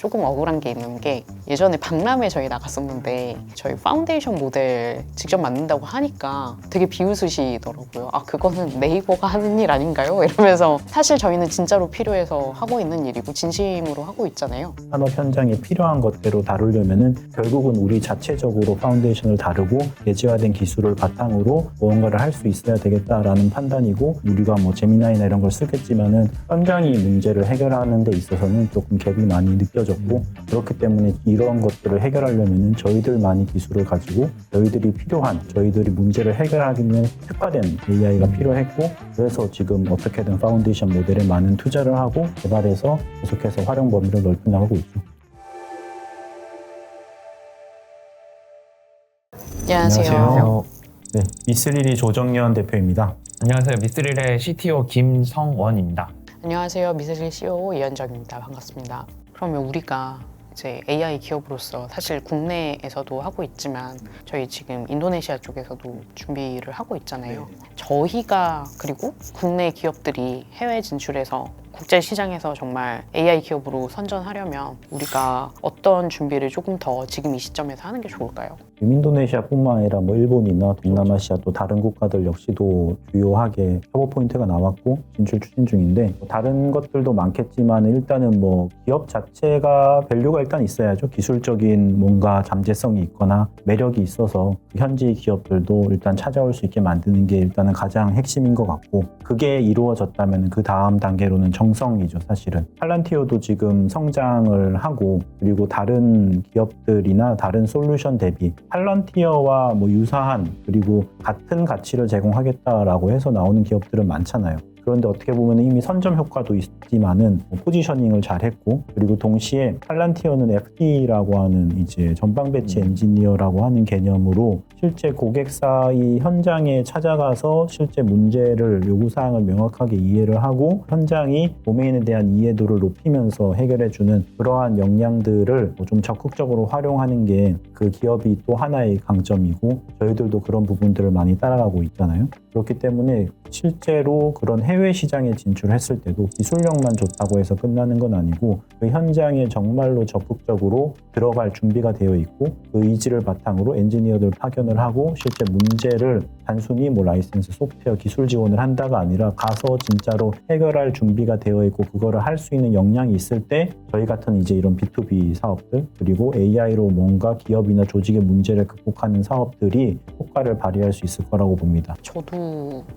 조금 억울한 게 있는 게 예전에 박람회 저희 나갔었는데 저희 파운데이션 모델 직접 만든다고 하니까 되게 비웃으시더라고요. 아 그거는 네이버가 하는 일 아닌가요? 이러면서 사실 저희는 진짜로 필요해서 하고 있는 일이고 진심으로 하고 있잖아요. 산업 현장에 필요한 것대로 다루려면은 결국은 우리 자체적으로 파운데이션을 다루고 예지화된 기술을 바탕으로 무언가를 할 수 있어야 되겠다라는 판단이고 우리가 뭐 제미나이나 이런 걸 쓰겠지만은 현장이 문제를 해결하는 데 있어서는 조금 갭이 많이 느껴 졌고 그렇기 때문에 이러한 것들을 해결하려면은 저희들만이 기술을 가지고 저희들이 필요한 저희들이 문제를 해결하기는 특화된 AI가 필요했고 그래서 지금 어떻게든 파운데이션 모델에 많은 투자를 하고 개발해서 계속해서 활용 범위를 넓혀 나가고 있죠. 안녕하세요. 네, 미스리리 조정연 대표입니다. 안녕하세요. 미스릴의 CTO 김성원입니다. 안녕하세요. 미스릴 CEO 이현정입니다. 반갑습니다. 그러면 우리가 이제 AI 기업으로서 사실 국내에서도 하고 있지만 저희 지금 인도네시아 쪽에서도 준비를 하고 있잖아요. 저희가 그리고 국내 기업들이 해외 진출해서 국제 시장에서 정말 AI 기업으로 선전하려면 우리가 어떤 준비를 조금 더 지금 이 시점에서 하는 게 좋을까요? 인도네시아뿐만 아니라 뭐 일본이나 동남아시아 또 다른 국가들 역시도 주요하게 협업 포인트가 나왔고 진출 추진 중인데 뭐 다른 것들도 많겠지만 일단은 뭐 기업 자체가 밸류가 일단 있어야죠. 기술적인 뭔가 잠재성이 있거나 매력이 있어서 현지 기업들도 일단 찾아올 수 있게 만드는 게 일단은 가장 핵심인 것 같고 그게 이루어졌다면 그 다음 단계로는 정 성이죠 사실은 팔란티오도 지금 성장을 하고 그리고 다른 기업들이나 다른 솔루션 대비 팔런티어와 뭐 유사한 그리고 같은 가치를 제공하겠다라고 해서 나오는 기업들은 많잖아요. 그런데 어떻게 보면 이미 선점 효과도 있지만은 뭐 포지셔닝을 잘 했고 그리고 동시에 팔란티어는 FD라고 하는 이제 전방 배치 엔지니어라고 하는 개념으로 실제 고객사의 현장에 찾아가서 실제 문제를 요구 사항을 명확하게 이해를 하고 현장이 도메인에 대한 이해도를 높이면서 해결해 주는 그러한 역량들을 뭐좀 적극적으로 활용하는 게 그 기업이 또 하나의 강점이고 저희들도 그런 부분들을 많이 따라가고 있잖아요. 그렇기 때문에 실제로 그런 해외 시장에 진출했을 때도 기술력만 좋다고 해서 끝나는 건 아니고 그 현장에 정말로 적극적으로 들어갈 준비가 되어 있고 그 의지를 바탕으로 엔지니어들 파견을 하고 실제 문제를 단순히 뭐 라이센스 소프트웨어 기술 지원을 한다가 아니라 가서 진짜로 해결할 준비가 되어 있고 그거를 할 수 있는 역량이 있을 때 저희 같은 이제 이런 B2B 사업들 그리고 AI로 뭔가 기업이나 조직의 문제를 극복하는 사업들이 효과를 발휘할 수 있을 거라고 봅니다. 저도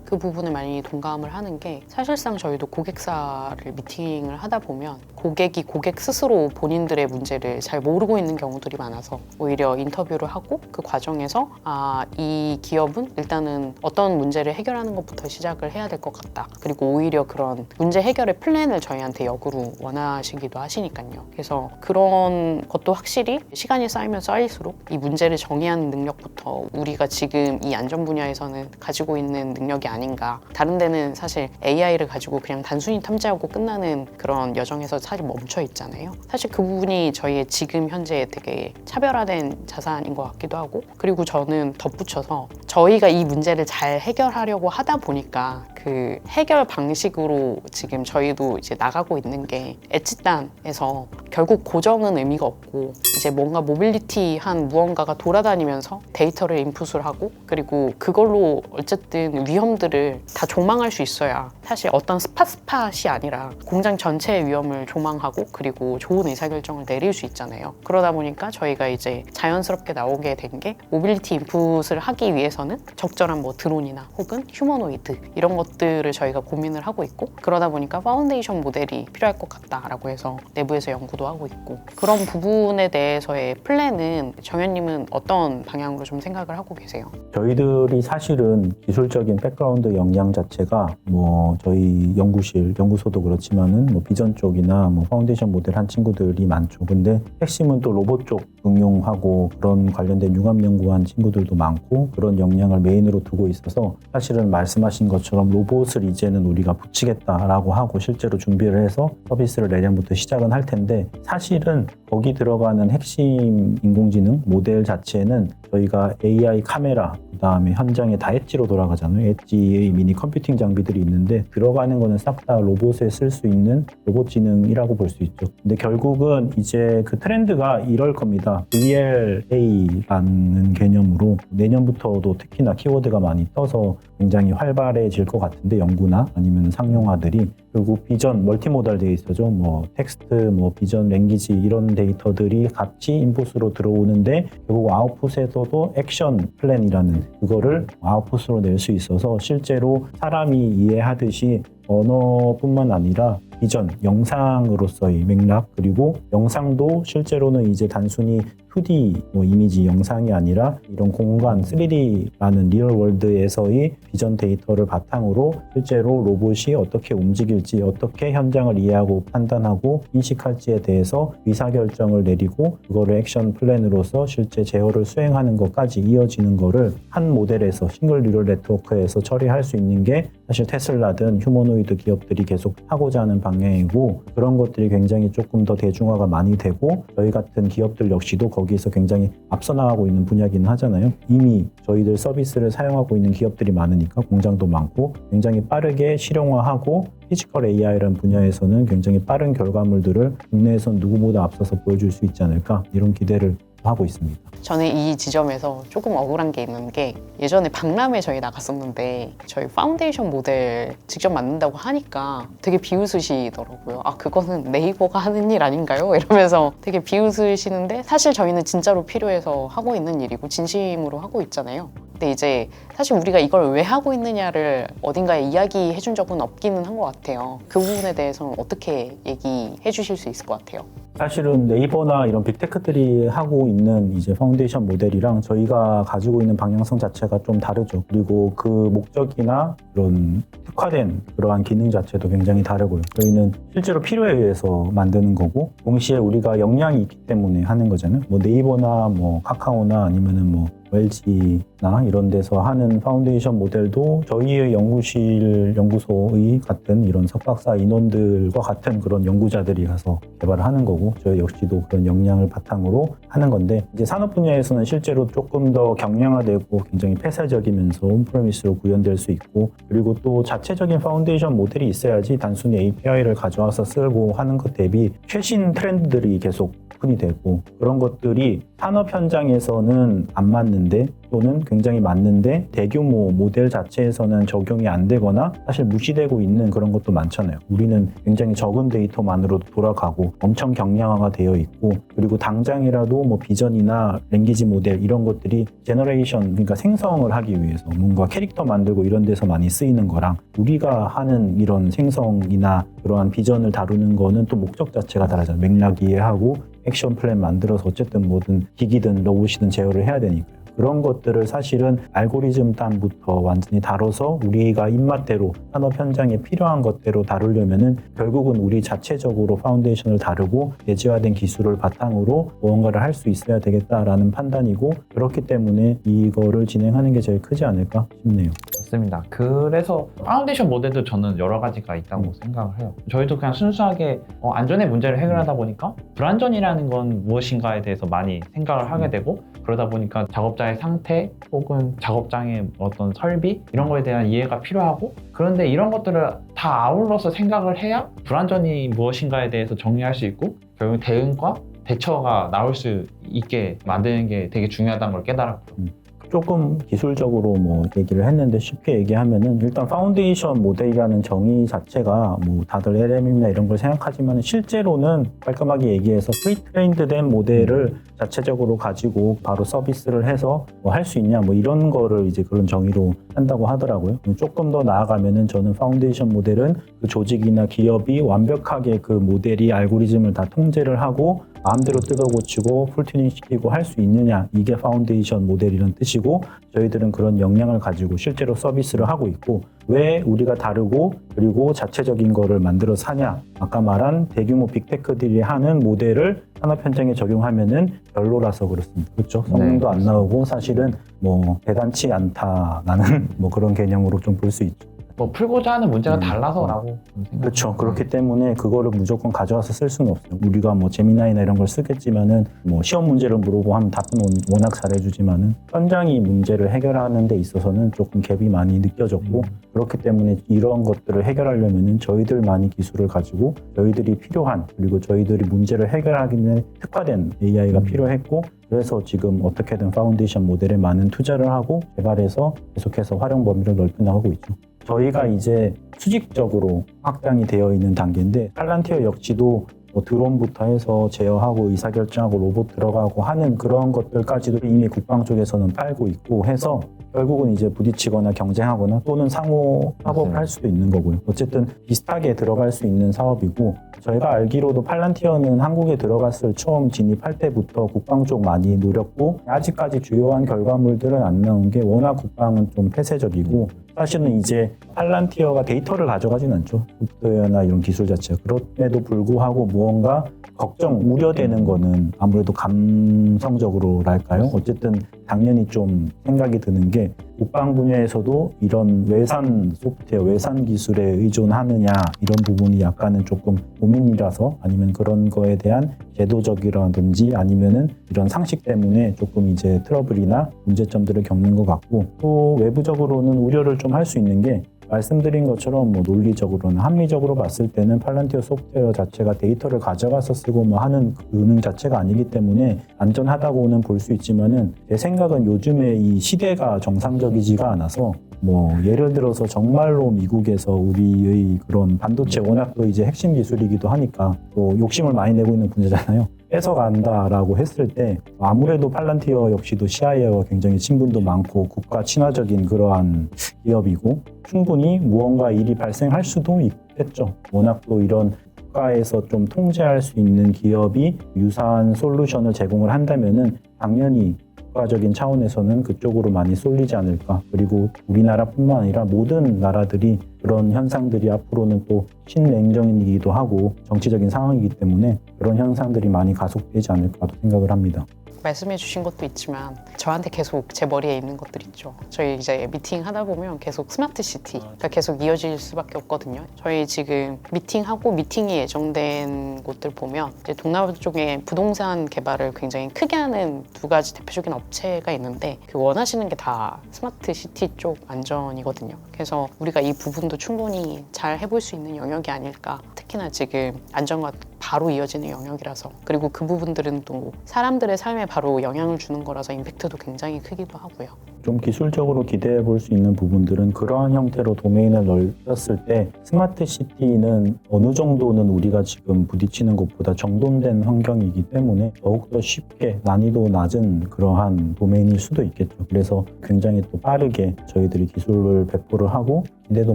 그 부분에 많이 동감을 하는 게 사실상 저희도 고객사를 미팅을 하다 보면 고객이 고객 스스로 본인들의 문제를 잘 모르고 있는 경우들이 많아서 오히려 인터뷰를 하고 그 과정에서 아, 이 기업은 일단은 어떤 문제를 해결하는 것부터 시작을 해야 될 것 같다. 그리고 오히려 그런 문제 해결의 플랜을 저희한테 역으로 원하시기도 하시니까요. 그래서 그런 것도 확실히 시간이 쌓이면 쌓일수록 이 문제를 정의하는 능력부터 우리가 지금 이 안전 분야에서는 가지고 있는 능력이 아닌가. 다른 데는 사실 AI를 가지고 그냥 단순히 탐지하고 끝나는 그런 여정에서 사실 멈춰 있잖아요. 사실 그 부분이 저희의 지금 현재 되게 차별화된 자산인 것 같기도 하고 그리고 저는 덧붙여서 저희가 이 문제를 잘 해결하려고 하다 보니까 그 해결 방식으로 지금 저희도 이제 나가고 있는 게 엣지단에서 결국 고정은 의미가 없고 이제 뭔가 모빌리티한 무언가가 돌아다니면서 데이터를 인풋을 하고 그리고 그걸로 어쨌든 위험들을 다 조망할 수 있어야 사실 어떤 스팟 스팟이 아니라 공장 전체의 위험을 조망하고 그리고 좋은 의사결정을 내릴 수 있잖아요. 그러다 보니까 저희가 이제 자연스럽게 나오게 된 게 모빌리티 인풋을 하기 위해서는 적절한 뭐 드론이나 혹은 휴머노이드 이런 것들을 저희가 고민을 하고 있고 그러다 보니까 파운데이션 모델이 필요할 것 같다라고 해서 내부에서 연구도 하고 있고 그런 부분에 대해서의 플랜은 정현님은 어떤 방향으로 좀 생각을 하고 계세요? 저희들이 사실은 기술 적인 백그라운드 역량 자체가 뭐 저희 연구실, 연구소도 그렇지만은 뭐 비전 쪽이나 뭐 파운데이션 모델 한 친구들이 많죠. 근데 핵심은 또 로봇 쪽 응용하고 그런 관련된 융합 연구한 친구들도 많고 그런 역량을 메인으로 두고 있어서 사실은 말씀하신 것처럼 로봇을 이제는 우리가 붙이겠다라고 하고 실제로 준비를 해서 서비스를 내년부터 시작은 할 텐데 사실은 거기 들어가는 핵심 인공지능 모델 자체는 저희가 AI 카메라 그 다음에 현장에 다 엣지로 돌아가잖아요. 엣지의 미니 컴퓨팅 장비들이 있는데 들어가는 거는 싹 다 로봇에 쓸 수 있는 로봇 지능이라고 볼 수 있죠. 근데 결국은 이제 그 트렌드가 이럴 겁니다. VLA라는 개념으로 내년부터도 특히나 키워드가 많이 떠서 굉장히 활발해질 것 같은데 연구나 아니면 상용화들이 결국 비전 멀티모달 데이터죠. 뭐 텍스트, 뭐 비전, 랭귀지 이런 데 이터들이 같이 인풋으로 들어오는데 결국 아웃풋에서도 액션 플랜이라는 그거를 아웃풋으로 낼 수 있어서 실제로 사람이 이해하듯이 언어뿐만 아니라 비전, 영상으로서의 맥락 그리고 영상도 실제로는 이제 단순히 2D 뭐 이미지 영상이 아니라 이런 공간 3D라는 리얼 월드에서의 비전 데이터를 바탕으로 실제로 로봇이 어떻게 움직일지 어떻게 현장을 이해하고 판단하고 인식할지에 대해서 의사결정을 내리고 그거를 액션 플랜으로서 실제 제어를 수행하는 것까지 이어지는 거를 한 모델에서 싱글 뉴럴 네트워크에서 처리할 수 있는 게 사실 테슬라든 휴머노이드 기업들이 계속 하고자 하는 방향이고 그런 것들이 굉장히 조금 더 대중화가 많이 되고 저희 같은 기업들 역시도 거기에서 굉장히 앞서 나가고 있는 분야기는 하잖아요. 이미 저희들 서비스를 사용하고 있는 기업들이 많으니까 공장도 많고 굉장히 빠르게 실용화하고 피지컬 AI라는 분야에서는 굉장히 빠른 결과물들을 국내에선 누구보다 앞서서 보여줄 수 있지 않을까 이런 기대를 하고 있습니다. 저는 이 지점에서 조금 억울한 게 있는 게 예전에 박람회 저희 나갔었는데 저희 파운데이션 모델 직접 만든다고 하니까 되게 비웃으시더라고요. 아 그거는 네이버가 하는 일 아닌가요? 이러면서 되게 비웃으시는데 사실 저희는 진짜로 필요해서 하고 있는 일이고 진심으로 하고 있잖아요. 근데 이제 사실 우리가 이걸 왜 하고 있느냐를 어딘가에 이야기해 준 적은 없기는 한 것 같아요. 그 부분에 대해서는 어떻게 얘기해 주실 수 있을 것 같아요? 사실은 네이버나 이런 빅테크들이 하고 있는 이제 파운데이션 모델이랑 저희가 가지고 있는 방향성 자체가 좀 다르죠. 그리고 그 목적이나 그런 특화된 그러한 기능 자체도 굉장히 다르고요. 저희는 실제로 필요에 의해서 만드는 거고 동시에 우리가 역량이 있기 때문에 하는 거잖아요. 뭐 네이버나 뭐 카카오나 아니면은 뭐 LG나 이런 데서 하는 파운데이션 모델도 저희의 연구실 연구소의 같은 이런 석박사 인원들과 같은 그런 연구자들이 가서 개발을 하는 거고 저희 역시도 그런 역량을 바탕으로 하는 건데 이제 산업 분야에서는 실제로 조금 더 경량화되고 굉장히 폐쇄적이면서 온프레미스로 구현될 수 있고 그리고 또 자체적인 파운데이션 모델이 있어야지 단순히 API를 가져와서 쓰고 하는 것 대비 최신 트렌드들이 계속 오픈이 되고 그런 것들이 산업 현장에서는 안 맞는데 또는 굉장히 맞는데 대규모 모델 자체에서는 적용이 안 되거나 사실 무시되고 있는 그런 것도 많잖아요. 우리는 굉장히 적은 데이터만으로도 돌아가고 엄청 경량화가 되어 있고 그리고 당장이라도 뭐 비전이나 랭귀지 모델 이런 것들이 제너레이션 그러니까 생성을 하기 위해서 뭔가 캐릭터 만들고 이런 데서 많이 쓰이는 거랑 우리가 하는 이런 생성이나 그러한 비전을 다루는 거는 또 목적 자체가 다르잖아요. 맥락 이해하고 액션 플랜 만들어서 어쨌든 뭐든 기기든 로봇이든 제어를 해야 되니까요. 그런 것들을 사실은 알고리즘 단부터 완전히 다뤄서 우리가 입맛대로 산업 현장에 필요한 것대로 다루려면은 결국은 우리 자체적으로 파운데이션을 다루고 예지화된 기술을 바탕으로 무언가를 할 수 있어야 되겠다라는 판단이고 그렇기 때문에 이거를 진행하는 게 제일 크지 않을까 싶네요. 맞습니다. 그래서 파운데이션 모델도 저는 여러 가지가 있다고 생각을 해요. 저희도 그냥 순수하게 어, 안전의 문제를 해결하다 보니까 불안전이라는 건 무엇인가에 대해서 많이 생각을 하게 되고 그러다 보니까 작업자 의 상태 혹은 작업장의 어떤 설비 이런 거에 대한 이해가 필요하고 그런데 이런 것들을 다 아울러서 생각을 해야 불안전이 무엇인가에 대해서 정리할 수 있고 결국 대응과 대처가 나올 수 있게 만드는 게 되게 중요하다는 걸 깨달았고요. 조금 기술적으로 뭐 얘기를 했는데 쉽게 얘기하면은 일단 파운데이션 모델이라는 정의 자체가 뭐 다들 LM이나 이런 걸 생각하지만 실제로는 깔끔하게 얘기해서 프리트레인드 된 모델을 자체적으로 가지고 바로 서비스를 해서 뭐 할 수 있냐 뭐 이런 거를 이제 그런 정의로 한다고 하더라고요. 조금 더 나아가면은 저는 파운데이션 모델은 그 조직이나 기업이 완벽하게 그 모델이 알고리즘을 다 통제를 하고 마음대로 뜯어 고치고 풀튜닝 시키고 할 수 있느냐 이게 파운데이션 모델이라는 뜻이고 저희들은 그런 역량을 가지고 실제로 서비스를 하고 있고 왜 우리가 다르고 그리고 자체적인 거를 만들어 사냐 아까 말한 대규모 빅테크들이 하는 모델을 산업 현장에 적용하면은 별로라서 그렇습니다. 그렇죠? 성능도 안 나오고 사실은 뭐 대단치 않다라는 뭐 그런 개념으로 좀 볼 수 있죠 뭐 풀고자 하는 문제가 음. 달라서라고 생각합니다. 그렇죠. 그렇기 때문에 그거를 무조건 가져와서 쓸 수는 없어요. 우리가 뭐 제미나이나 이런 걸 쓰겠지만은 뭐 시험 문제를 물어보고 하면 답은 원- 워낙 잘해주지만은 현장이 문제를 해결하는 데 있어서는 조금 갭이 많이 느껴졌고 그렇기 때문에 이런 것들을 해결하려면은 저희들만이 기술을 가지고 저희들이 필요한 그리고 저희들이 문제를 해결하기는 특화된 AI가 음. 필요했고 그래서 지금 어떻게든 파운데이션 모델에 많은 투자를 하고 개발해서 계속해서 활용 범위를 넓혀 나가고 있죠. 저희가 이제 수직적으로 확장이 되어 있는 단계인데 팔란티어 역시도 뭐 드론부터 해서 제어하고 의사결정하고 로봇 들어가고 하는 그런 것들까지도 이미 국방 쪽에서는 팔고 있고 해서 결국은 이제 부딪히거나 경쟁하거나 또는 상호 협업을 맞아요. 할 수도 있는 거고요. 어쨌든 비슷하게 들어갈 수 있는 사업이고 저희가 알기로도 팔란티어는 한국에 들어갔을 처음 진입할 때부터 국방 쪽 많이 노렸고 아직까지 주요한 결과물들은 안 나온 게 워낙 국방은 좀 폐쇄적이고 사실은 이제 팔란티어가 데이터를 가져가진 않죠. 소프트웨어나 이런 기술 자체가. 그럼에도 불구하고 무언가 걱정, 우려되는 거는 아무래도 감성적으로랄까요? 어쨌든 당연히 좀 생각이 드는 게 국방 분야에서도 이런 외산 소프트웨어, 외산 기술에 의존하느냐 이런 부분이 약간은 조금 고민이라서 아니면 그런 거에 대한 제도적이라든지 아니면은 이런 상식 때문에 조금 이제 트러블이나 문제점들을 겪는 것 같고 또 외부적으로는 우려를 좀 할 수 있는 게 말씀드린 것처럼 뭐 논리적으로는 합리적으로 봤을 때는 팔란티어 소프트웨어 자체가 데이터를 가져가서 쓰고 뭐 하는 그 은행 자체가 아니기 때문에 안전하다고는 볼 수 있지만은 제 생각은 요즘에 이 시대가 정상적이지가 않아서 뭐 예를 들어서 정말로 미국에서 우리의 그런 반도체 워낙 또 이제 핵심 기술이기도 하니까 또 욕심을 많이 내고 있는 분야잖아요. 뺏어간다라고 했을 때 아무래도 팔란티어 역시도 CIA와 굉장히 친분도 많고 국가 친화적인 그러한 기업이고 충분히 무언가 일이 발생할 수도 있겠죠. 워낙 또 이런 국가에서 좀 통제할 수 있는 기업이 유사한 솔루션을 제공을 한다면은 당연히 국가적인 차원에서는 그쪽으로 많이 쏠리지 않을까. 그리고 우리나라뿐만 아니라 모든 나라들이 그런 현상들이 앞으로는 또 신냉전이기도 하고 정치적인 상황이기 때문에 그런 현상들이 많이 가속되지 않을까도 생각을 합니다. 말씀해 주신 것도 있지만 저한테 계속 제 머리에 있는 것들 있죠. 저희 이제 미팅 하다 보면 계속 스마트 시티가 계속 이어질 수밖에 없거든요. 저희 지금 미팅하고 미팅이 예정된 곳들 보면 이제 동남아 쪽에 부동산 개발을 굉장히 크게 하는 두 가지 대표적인 업체가 있는데 그 원하시는 게 다 스마트 시티 쪽 안전이거든요. 그래서 우리가 이 부분도 충분히 잘 해볼 수 있는 영역이 아닐까. 특히나 지금 안전과 바로 이어지는 영역이라서 그리고 그 부분들은 또 사람들의 삶에 바로 영향을 주는 거라서 임팩트도 굉장히 크기도 하고요. 좀 기술적으로 기대해 볼 수 있는 부분들은 그러한 형태로 도메인을 넓혔을 때 스마트 시티는 어느 정도는 우리가 지금 부딪히는 것보다 정돈된 환경이기 때문에 더욱더 쉽게 난이도 낮은 그러한 도메인일 수도 있겠죠. 그래서 굉장히 또 빠르게 저희들이 기술을 배포를 하고 기대도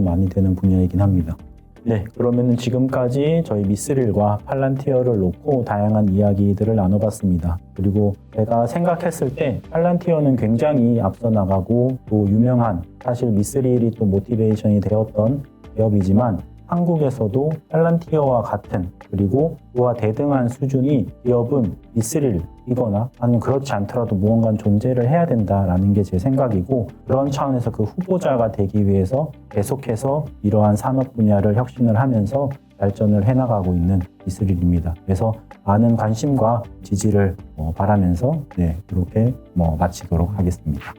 많이 되는 분야이긴 합니다. 네, 그러면은 지금까지 저희 미스릴과 팔란티어를 놓고 다양한 이야기들을 나눠봤습니다. 그리고 제가 생각했을 때 팔란티어는 굉장히 앞서 나가고 또 유명한 사실 미스릴이 또 모티베이션이 되었던 기업이지만 한국에서도 팔란티어와 같은 그리고 그와 대등한 수준이 기업은 미스릴이거나 아니면 그렇지 않더라도 무언가 존재를 해야 된다라는 게 제 생각이고 그런 차원에서 그 후보자가 되기 위해서 계속해서 이러한 산업 분야를 혁신을 하면서 발전을 해나가고 있는 미스릴입니다. 그래서 많은 관심과 지지를 어, 바라면서 네, 이렇게 뭐 마치도록 하겠습니다.